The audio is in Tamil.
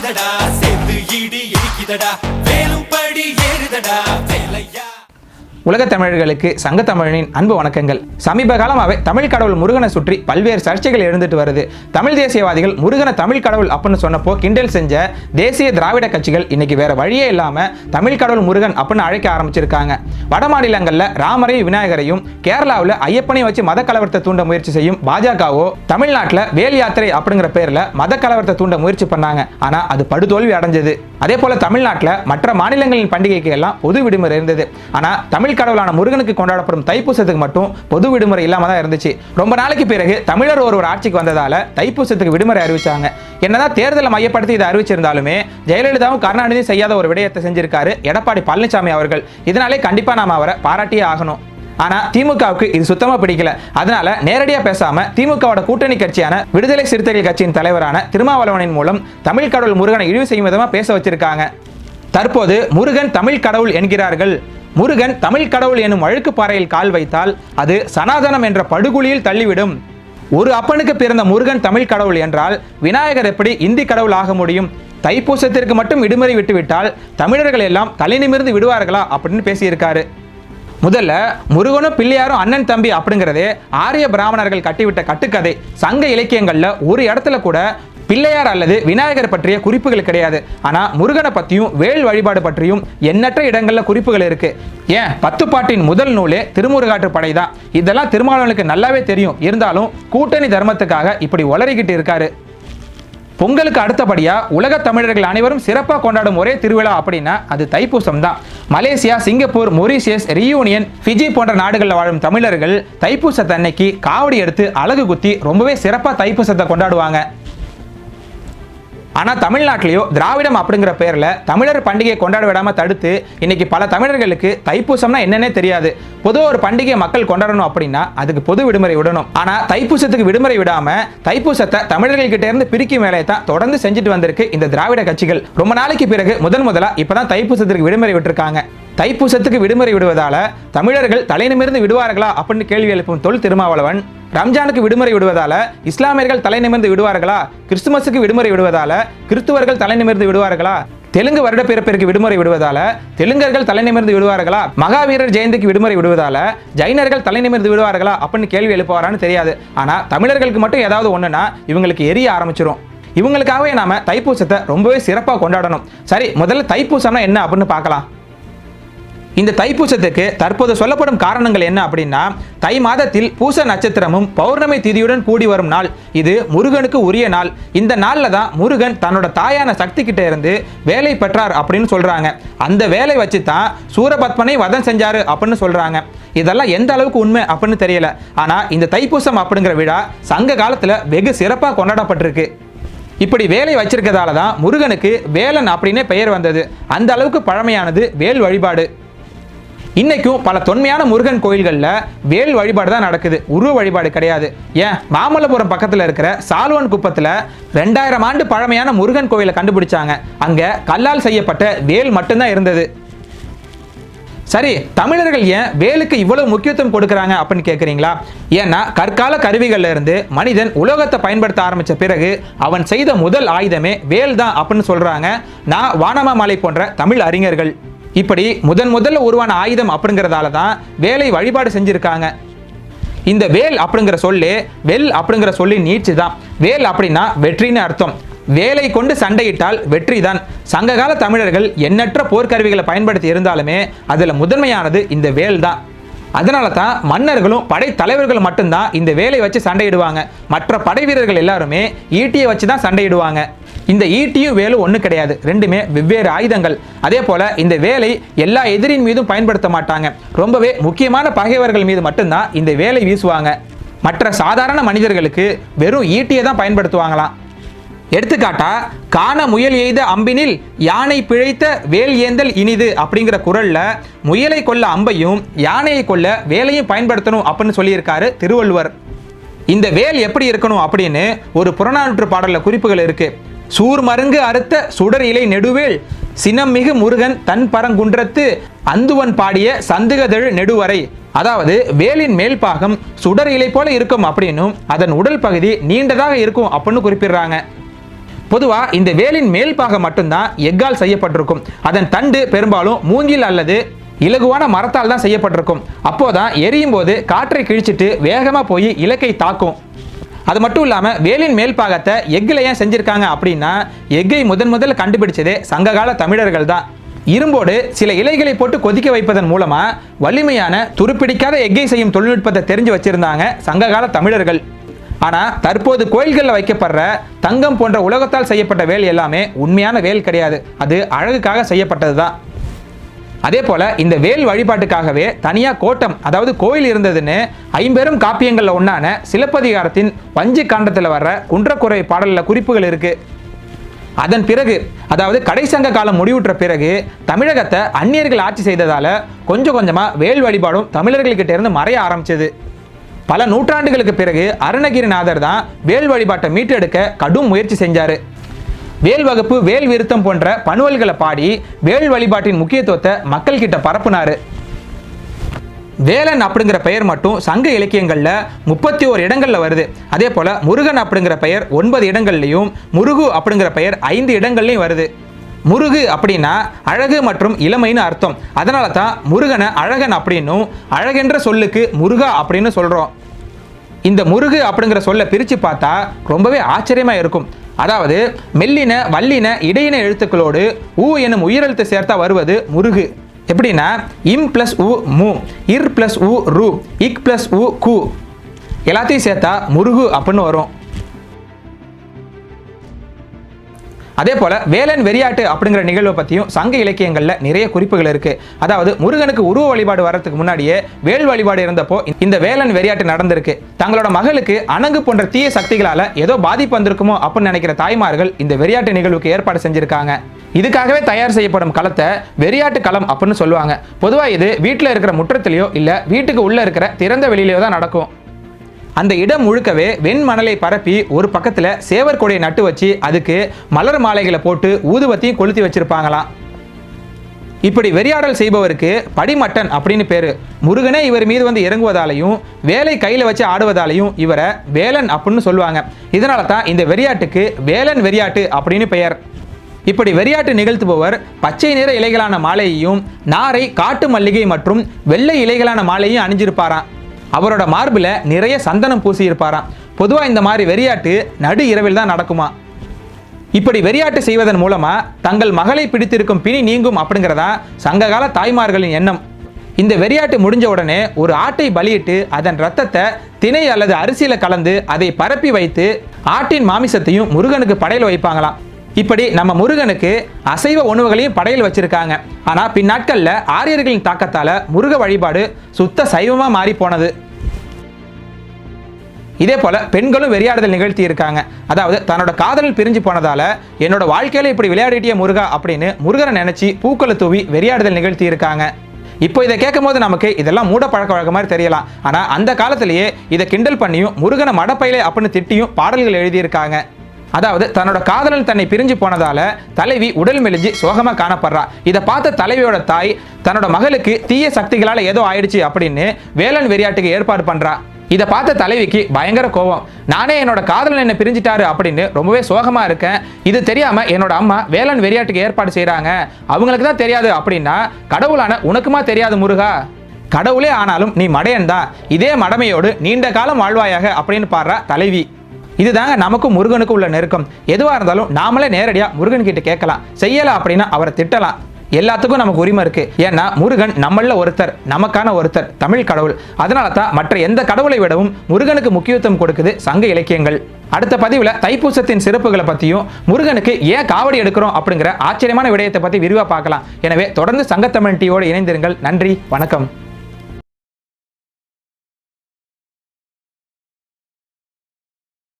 இருக்குதடா சேர்ந்து இடி இடிக்குதடா வேலும் படி ஏறுதடா உலக உலகத் தமிழர்களுக்கு சங்க தமிழனின் அன்பு வணக்கங்கள். சமீப காலமாகவே தமிழ் கடவுள் முருகனை சுற்றி பல்வேறு சர்ச்சைகள் எழுந்துட்டு வருது. தமிழ் தேசியவாதிகள் முருகனை தமிழ் கடவுள் அப்படின்னு சொன்னப்போ கிண்டல் செஞ்ச தேசிய திராவிட கட்சிகள் இன்னைக்கு வேற வழியே இல்லாம தமிழ் கடவுள் முருகன் அப்படின்னு அழைக்க ஆரம்பிச்சிருக்காங்க. வட மாநிலங்களில் ராமரையும் விநாயகரையும் கேரளாவில் ஐயப்பனையும் வச்சு மத கலவரத்தை தூண்ட முயற்சி செய்யும் பாஜகவோ தமிழ்நாட்டில் வேல் யாத்திரை அப்படிங்கிற பேர்ல மத கலவரத்தை தூண்ட முயற்சி பண்ணாங்க. ஆனா அது படுதோல்வி அடைஞ்சது. அதே போல தமிழ்நாட்டில் மற்ற மாநிலங்களின் பண்டிகைக்கு எல்லாம் பொது விடுமுறை இருந்தது. ஆனா தமிழ் கடவுளான முருகனுக்கு கொண்டாடப்படும் தைப்பூசத்துக்கு மட்டும் பொது விடுமுறை இல்லாம தான் இருந்துச்சு. ரொம்ப நாளைக்கு பிறகு தமிழர் ஒருவர் ஆட்சிக்கு வந்ததால தைப்பூசத்துக்கு விடுமுறை அறிவிச்சாங்க. என்னதான் தேர்தலை மையப்படுத்தி இதை அறிவிச்சிருந்தாலுமே ஜெயலலிதாவும் கருணாநிதி செய்யாத ஒரு விடயத்தை செஞ்சிருக்காரு எடப்பாடி பழனிசாமி அவர்கள். இதனாலே கண்டிப்பா நாம அவரை பாராட்டியே ஆகணும். ஆனா திமுகவுக்கு இது சுத்தமா பிடிக்கல. அதனால நேரடியா பேசாம திமுகவோட கூட்டணி கட்சியான விடுதலை சிறுத்தைகள் கட்சியின் தலைவரான திருமாவளவனின் மூலம் தமிழ் கடவுள் முருகனை இழிவு செய்யும் விதமா பேச வச்சிருக்காங்க. தற்போது முருகன் தமிழ் கடவுள் என்கிறார்கள். முருகன் தமிழ் கடவுள் எனும் அழுக்கு பாறையில் கால் வைத்தால் அது சனாதனம் என்ற படுகுழியில் தள்ளிவிடும். ஒரு அப்பனுக்கு பிறந்த முருகன் தமிழ் கடவுள் என்றால் விநாயகர் எப்படி இந்தி கடவுள் ஆக முடியும்? தைப்பூசத்திற்கு மட்டும் விடுமுறை விட்டுவிட்டால் தமிழர்கள் எல்லாம் தலைநிமிர்ந்து விடுவார்களா அப்படின்னு பேசியிருக்காரு. முதல்ல முருகனும் பிள்ளையாரும் அண்ணன் தம்பி அப்படிங்கிறதே ஆரிய பிராமணர்கள் கட்டிவிட்ட கட்டுக்கதை. சங்க இலக்கியங்களில் ஒரு இடத்துல கூட பிள்ளையார் அல்லது விநாயகர் பற்றிய குறிப்புகள் கிடையாது. ஆனால் முருகனை பற்றியும் வேல் வழிபாடு பற்றியும் எண்ணற்ற இடங்களில் குறிப்புகள் இருக்கு. ஏன்? பத்து பாட்டின் முதல் நூலே திருமுருகாற்று படை தான். இதெல்லாம் திருமாவளவனுக்கு நல்லாவே தெரியும். இருந்தாலும் கூட்டணி தர்மத்துக்காக இப்படி உளறிக்கிட்டு இருக்காரு. பொங்கலுக்கு அடுத்தபடியாக உலக தமிழர்கள் அனைவரும் சிறப்பாக கொண்டாடும் ஒரே திருவிழா அப்படின்னா அது தைப்பூசம் தான். Malaysia Singapore Mauritius Reunion Fiji போன்ற நாடுகளில் வாழும் தமிழர்கள் தைப்பூசத்தை அன்னைக்கு காவடி எடுத்து அழகு குத்தி ரொம்பவே சிறப்பாக தைப்பூசத்தை கொண்டாடுவாங்க. ஆனால் தமிழ்நாட்டிலேயோ திராவிடம் அப்படிங்கிற பேரில் தமிழர் பண்டிகையை கொண்டாட விடாமல் தடுத்து இன்னைக்கு பல தமிழர்களுக்கு தைப்பூசம்னா என்னன்னே தெரியாது. பொதுவாக ஒரு பண்டிகையை மக்கள் கொண்டாடணும் அப்படின்னா அதுக்கு பொது விடுமுறை விடணும். ஆனால் தைப்பூசத்துக்கு விடுமுறை விடாமல் தைப்பூசத்தை தமிழர்கள்கிட்ட இருந்து பிரிக்கும் வேலையை தான் தொடர்ந்து செஞ்சுட்டு வந்திருக்கு இந்த திராவிட கட்சிகள். ரொம்ப நாளைக்கு பிறகு முதன் முதலாக இப்போ தான் தைப்பூசத்திற்கு விடுமுறை விட்டுருக்காங்க. தைப்பூசத்துக்கு விடுமுறை விடுவதால தமிழர்கள் தலைநிமிர்ந்து விடுவார்களா அப்படின்னு கேள்வி எழுப்பும் தொல் திருமாவளவன் ரம்ஜானுக்கு விடுமுறை விடுவதால இஸ்லாமியர்கள் தலை நிமிர்ந்து விடுவார்களா? கிறிஸ்துமஸுக்கு விடுமுறை விடுவதால கிறிஸ்துவர்கள் தலை நிமிர்ந்து விடுவார்களா? தெலுங்கு வருட பிறப்பிற்கு விடுமுறை விடுவதால தெலுங்கர்கள் தலை நிமிர்ந்து விடுவார்களா? மகாவீரர் ஜெயந்திக்கு விடுமுறை விடுவதால ஜைனர்கள் தலை நிமிர்ந்து விடுவார்களா? அப்படின்னு கேள்வி எழுப்புவாரான்னு தெரியாது. ஆனா தமிழர்களுக்கு மட்டும் ஏதாவது ஒண்ணுனா இவங்களுக்கு எரிய ஆரம்பிச்சிரும். இவங்களுக்காகவே நாம தைப்பூசத்தை ரொம்பவே சிறப்பாக கொண்டாடணும். சரி முதல்ல தைப்பூசம்னா என்ன அப்படின்னு பார்க்கலாம். இந்த தைப்பூசத்துக்கு தற்போது சொல்லப்படும் காரணங்கள் என்ன அப்படின்னா தை மாதத்தில் பூச நட்சத்திரமும் பௌர்ணமி திதியுடன் கூடி வரும் நாள். இது முருகனுக்கு உரிய நாள். இந்த நாளில் தான் முருகன் தன்னோட தாயான சக்தி கிட்ட இருந்து வேலை பெற்றார் அப்படின்னு சொல்றாங்க. அந்த வேலை வச்சு தான் சூரபத்மனை வதம் செஞ்சாரு அப்படின்னு சொல்றாங்க. இதெல்லாம் எந்த அளவுக்கு உண்மை அப்படின்னு தெரியல. ஆனா இந்த தைப்பூசம் அப்படிங்கிற விழா சங்க காலத்துல வெகு சிறப்பாக கொண்டாடப்பட்டிருக்கு. இப்படி வேலை வச்சிருக்கதால தான் முருகனுக்கு வேலன் அப்படின்னே பெயர் வந்தது. அந்த அளவுக்கு பழமையானது வேல் வழிபாடு. இன்னைக்கும் பல தொன்மையான முருகன் கோயில்களில் வேல் வழிபாடு தான் நடக்குது. உருவ வழிபாடு கிடையாது. ஏன்? மாமல்லபுரம் பக்கத்தில் இருக்கிற சால்வன் குப்பத்தில் ரெண்டாயிரம் ஆண்டு பழமையான முருகன் கோயிலை கண்டுபிடிச்சாங்க. அங்கே கல்லால் செய்யப்பட்ட வேல் மட்டும்தான் இருந்தது. சரி தமிழர்கள் ஏன் வேலுக்கு இவ்வளவு முக்கியத்துவம் கொடுக்குறாங்க அப்படின்னு கேட்குறீங்களா ஏன்னா கற்கால கருவிகள்ல இருந்து மனிதன் உலோகத்தை பயன்படுத்த ஆரம்பித்த பிறகு அவன் செய்த முதல் ஆயுதமே வேல் தான் அப்படின்னு சொல்கிறாங்க நான் வானமாமலை போன்ற தமிழ் அறிஞர்கள். இப்படி முதன் முதல்ல உருவான ஆயுதம் அப்படிங்கிறதால தான் வேலை வழிபாடு செஞ்சுருக்காங்க. இந்த வேல் அப்படிங்கிற சொல்லு வெல் அப்படிங்கிற சொல்லின் நீட்சி தான். வேல் அப்படின்னா வெற்றின்னு அர்த்தம். வேலை கொண்டு சண்டையிட்டால் வெற்றி தான். சங்ககால தமிழர்கள் எண்ணற்ற போர்க்கருவிகளை பயன்படுத்தி இருந்தாலுமே அதில் முதன்மையானது இந்த வேல் தான். அதனால தான் மன்னர்களும் படை தலைவர்கள் மட்டும்தான் இந்த வேலை வச்சு சண்டையிடுவாங்க. மற்ற படை வீரர்கள் எல்லாருமே ஈட்டியை வச்சு தான் சண்டையிடுவாங்க. இந்த ஈட்டியும் வேலும் ஒன்று கிடையாது. ரெண்டுமே வெவ்வேறு ஆயுதங்கள். அதே போல இந்த வேலை எல்லா எதிரின் மீதும் பயன்படுத்த மாட்டாங்க. ரொம்பவே முக்கியமான பகைவர்கள் மீது மட்டும்தான் இந்த வேலை வீசுவாங்க. மற்ற சாதாரண மனிதர்களுக்கு வெறும் ஈட்டியை தான் பயன்படுத்துவாங்களாம். எடுத்துக்காட்டா காண முயல் எய்த அம்பினில் யானை பிழைத்த வேல் ஏந்தல் இனிது அப்படிங்கிற குரல்ல முயலை கொல்ல அம்பையும் யானையை கொல்ல வேலையும் பயன்படுத்தணும் அப்படின்னு சொல்லியிருக்காரு திருவள்ளுவர். இந்த வேல் எப்படி இருக்கணும் அப்படின்னு ஒரு புறநானூற்று பாடலில் குறிப்புகள் இருக்கு. சூர் மருங்கு அறுத்த சுடர் இலை நெடுவேல் சினம்மிகு முருகன் தன் பரங்குன்றத்து அந்துவன் பாடிய சந்துகதழ் நெடுவரை. அதாவது வேலின் மேல் பாகம் சுடர் இலை போல இருக்கும் அப்படின்னும் அதன் உடல் பகுதி நீண்டதாக இருக்கும் அப்படின்னு குறிப்பிடுறாங்க. பொதுவாக இந்த வேலின் மேல் பாகம் மட்டும்தான் எக்கால் செய்யப்பட்டிருக்கும். அதன் தண்டு பெரும்பாலும் மூங்கில் அல்லது இலகுவான மரத்தால் தான் செய்யப்பட்டிருக்கும். அப்போதான் எரியும் போது காற்றை கிழிச்சிட்டு வேகமாக போய் இலக்கை தாக்கும். அது மட்டும் இல்லாமல் வேலின் மேல் பாகத்தை எக்கில் ஏன் செஞ்சுருக்காங்க அப்படின்னா எக்கை முதன் முதல்ல கண்டுபிடிச்சதே சங்ககால தமிழர்கள் தான். இரும்போடு சில இலைகளை போட்டு கொதிக்க வைப்பதன் மூலமா வலிமையான துருப்பிடிக்காத எக்கை செய்யும் தொழில்நுட்பத்தை தெரிஞ்சு வச்சிருந்தாங்க சங்ககால தமிழர்கள். ஆனால் தற்போது கோயில்களில் வைக்கப்படுற தங்கம் போன்ற உலகத்தால் செய்யப்பட்ட வேல் எல்லாமே உண்மையான வேல் கிடையாது. அது அழகுக்காக செய்யப்பட்டது தான் அதே போல இந்த வேல் வழிபாட்டுக்காகவே தனியா கோட்டம் அதாவது கோயில் இருந்ததுன்னு ஐம்பெரும் காப்பியங்களில் ஒன்றான சிலப்பதிகாரத்தின் வஞ்சி காண்டத்தில் வர்ற குன்றக்குறை பாடலில் குறிப்புகள் இருக்கு. அதன் பிறகு அதாவது கடைசங்க காலம் முடிவுற்ற பிறகு தமிழகத்தை அந்நியர்கள் ஆட்சி செய்ததால கொஞ்சம் கொஞ்சமாக வேல் வழிபாடும் தமிழர்கள்கிட்ட இருந்து மறைய ஆரம்பிச்சது. பல நூற்றாண்டுகளுக்கு பிறகு அருணகிரிநாதர் தான் வேல் வழிபாட்டை மீட்டெடுக்க கடும் முயற்சி செஞ்சாரு. வேல் வகுப்பு வேல் விருத்தம் போன்ற பணுவல்களை பாடி வேல் வழிபாட்டின் முக்கியத்துவத்தை மக்கள் கிட்ட பரப்புனாரு. வேலன் அப்படிங்கிற பெயர் மட்டும் சங்க இலக்கியங்களில் முப்பத்தி ஓரு இடங்களில் வருது. அதே போல் முருகன் அப்படிங்கிற பெயர் ஒன்பது இடங்கள்லையும் முருகு அப்படிங்கிற பெயர் ஐந்து இடங்கள்லையும் வருது. முருகு அப்படின்னா அழகு மற்றும் இளமைன்னு அர்த்தம். அதனால தான் முருகனை அழகன் அப்படின்னும் அழகென்ற சொல்லுக்கு முருகா அப்படின்னு சொல்கிறோம் இந்த முருகு அப்படிங்கிற சொல்ல பிரித்து பார்த்தா ரொம்பவே ஆச்சரியமாக இருக்கும். அதாவது மெல்லின வல்லின இடையின எழுத்துக்களோடு ஊ எனும் உயிரெழுத்து சேர்த்தா வருவது முருகு. எப்படின்னா இம் பிளஸ் உ மு இர் பிளஸ் உ ரூ இக் பிளஸ் உ கு. எல்லாத்தையும் சேர்த்தா முருகு அப்படின்னு வரும். அதே போல வேலன் வெறியாட்டு அப்படிங்கிற நிகழ்வை பற்றியும் சங்க இலக்கியங்களில் நிறைய குறிப்புகள் இருக்கு. அதாவது முருகனுக்கு உருவ வழிபாடு வர்றதுக்கு முன்னாடியே வேல் வழிபாடு இருந்தப்போ இந்த வேலன் வெறியாட்டு நடந்திருக்கு. தங்களோட மகளுக்கு அணங்கு போன்ற தீய சக்திகளால ஏதோ பாதிப்பு வந்திருக்குமோ அப்படின்னு நினைக்கிற தாய்மார்கள் இந்த வெறியாட்டு நிகழ்வுக்கு ஏற்பாடு செஞ்சிருக்காங்க. இதுக்காகவே தயார் செய்யப்படும் களத்தை வெறியாட்டு களம் அப்படின்னு சொல்லுவாங்க. பொதுவாக இது வீட்டில் இருக்கிற முற்றத்திலேயோ இல்லை வீட்டுக்கு உள்ளே இருக்கிற திறந்த வெளியிலேயோ தான் நடக்கும். அந்த இடம் முழுக்கவே வெண்மணலை பரப்பி ஒரு பக்கத்தில் சேவர் கொடையை நட்டு வச்சு அதுக்கு மலர் மாலைகளை போட்டு ஊதுவத்தையும் கொளுத்தி வச்சிருப்பாங்களாம். இப்படி வெறியாடல் செய்பவருக்கு படிமட்டன் அப்படின்னு பேரு. முருகனே இவர் மீது வந்து இறங்குவதாலையும் வேலை கையில் வச்சு ஆடுவதாலையும் இவரை வேலன் அப்படின்னு சொல்லுவாங்க. இதனால தான் இந்த வெறியாட்டுக்கு வேலன் வெறியாட்டு அப்படின்னு பெயர். இப்படி வெறியாட்டு நிகழ்த்துபவர் பச்சை நிற இலைகளான மாலையையும் நாரை காட்டு மல்லிகை மற்றும் வெள்ளை இலைகளான மாலையும் அணிஞ்சிருப்பாராம். அவரோட மார்பில் நிறைய சந்தனம் பூசி இருப்பாராம் பொதுவாக இந்த மாதிரி வெறியாட்டு நடு இரவில் தான் நடக்குமா? இப்படி வெறியாட்டு செய்வதன் மூலமா தங்கள் மகளை பிடித்திருக்கும் பிணி நீங்கும் அப்படிங்கிறதா சங்ககால தாய்மார்களின் எண்ணம். இந்த வெறியாட்டு முடிஞ்ச உடனே ஒரு ஆட்டை பலியிட்டு அதன் ரத்தத்தை திணை அல்லது அரிசியில் கலந்து அதை பரப்பி வைத்து ஆட்டின் மாமிசத்தையும் முருகனுக்கு படையில் வைப்பாங்களாம். இப்படி நம்ம முருகனுக்கு அசைவ உணவுகளையும் படையல் வச்சிருக்காங்க. ஆனால் பின்னாட்களில் ஆரியர்களின் தாக்கத்தால் முருக வழிபாடு சுத்த சைவமாக மாறி போனது. இதே போல் பெண்களும் வெறியாடுதல் நிகழ்த்தி இருக்காங்க. அதாவது தன்னோட காதலில் பிரிஞ்சு போனதால் என்னோட வாழ்க்கையில் இப்படி விளையாடிட்டிய முருகா அப்படின்னு முருகனை நினச்சி பூக்களை தூவி வெறியாடுதல் நிகழ்த்தி இருக்காங்க. இப்போ இதை கேட்கும் போது நமக்கு இதெல்லாம் மூட பழக்க வழக்க மாதிரி தெரியலாம். ஆனால் அந்த காலத்திலேயே இதை கிண்டல் பண்ணியும் முருகனை மடப்பையிலே அப்படின்னு திட்டியும் பாடல்கள் எழுதியிருக்காங்க. அதாவது தன்னோட காதலன் தன்னை பிரிஞ்சு போனதால தலைவி உடல் மெலிஞ்சு சோகமா காணப்படுறா. இதை பார்த்த தலைவியோட தாய் தன்னோட மகளுக்கு தீய சக்திகளால ஏதோ ஆயிடுச்சு அப்படின்னு வேலன் வெறியாட்டுக்கு ஏற்பாடு பண்றா. இதை பார்த்த தலைவிக்கு பயங்கர கோவம் நானே என்னோட காதலன் என்ன பிரிஞ்சிட்டாரு அப்படின்னு ரொம்பவே சோகமா இருக்கேன். இது தெரியாம என்னோட அம்மா வேலன் வெறியாட்டுக்கு ஏற்பாடு செய்யறாங்க அவங்களுக்கு தான் தெரியாது அப்படின்னா கடவுளான உனக்குமா தெரியாது முருகா? கடவுளே ஆனாலும் நீ மடையன் தான். இதே மடமையோடு நீண்ட காலம் வாழ்வாயாக அப்படின்னு பாடுறா தலைவி. இதுதாங்க நமக்கும் முருகனுக்கும் உள்ள நெருக்கம். எதுவாக இருந்தாலும் நாமளே நேரடியாக முருகன் கிட்ட கேட்கலாம். செய்யலாம் அப்படின்னா அவரை திட்டலாம். எல்லாத்துக்கும் நமக்கு உரிமை இருக்கு. ஏன்னா முருகன் நம்மள ஒருத்தர் நமக்கான ஒருத்தர் தமிழ் கடவுள். அதனால தான் மற்ற எந்த கடவுளை விடவும் முருகனுக்கு முக்கியத்துவம் கொடுக்குது சங்க இலக்கியங்கள். அடுத்த பதிவில் தைப்பூசத்தின் சிறப்புகளை பற்றியும் முருகனுக்கு ஏன் காவடி எடுக்கிறோம் அப்படிங்கிற ஆச்சரியமான விடயத்தை பற்றி விரிவாக பார்க்கலாம். எனவே தொடர்ந்து சங்கத்தமிழ் டீயோடு இணைந்திருங்கள். நன்றி வணக்கம்.